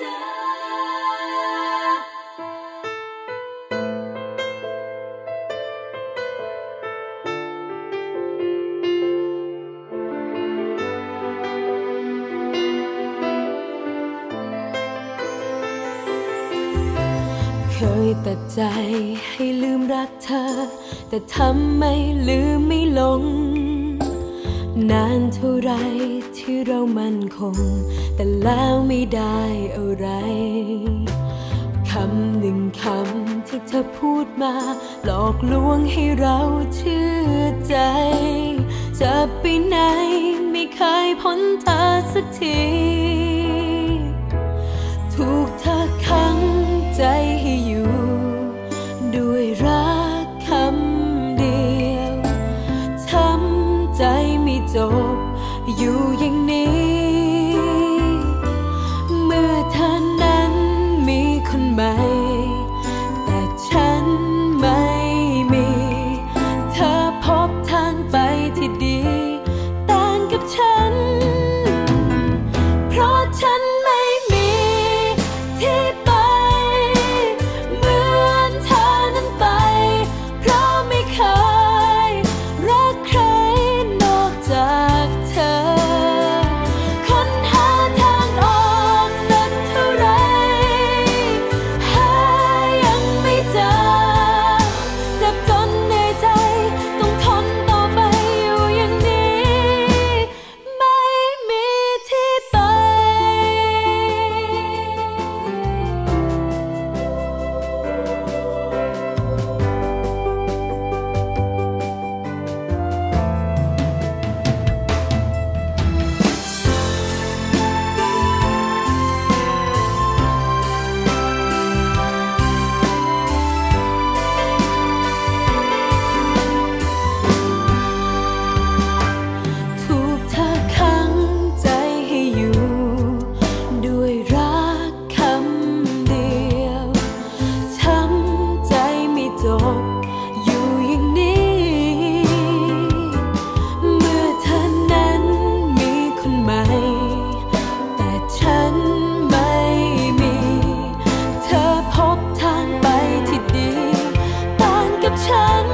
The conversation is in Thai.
คยตัดใจให้ลืมรักเธอ แต่ทำไม่ลืมไม่ลง นานเท่าไรที่เรามั่นคง แต่แล้วไม่ได้อะไรคำหนึ่งคำที่เธอพูดมา หลอกลวงให้เราเชื่อใจ จะไปไหนไม่เคยพ้นเธอสักทีำเ turn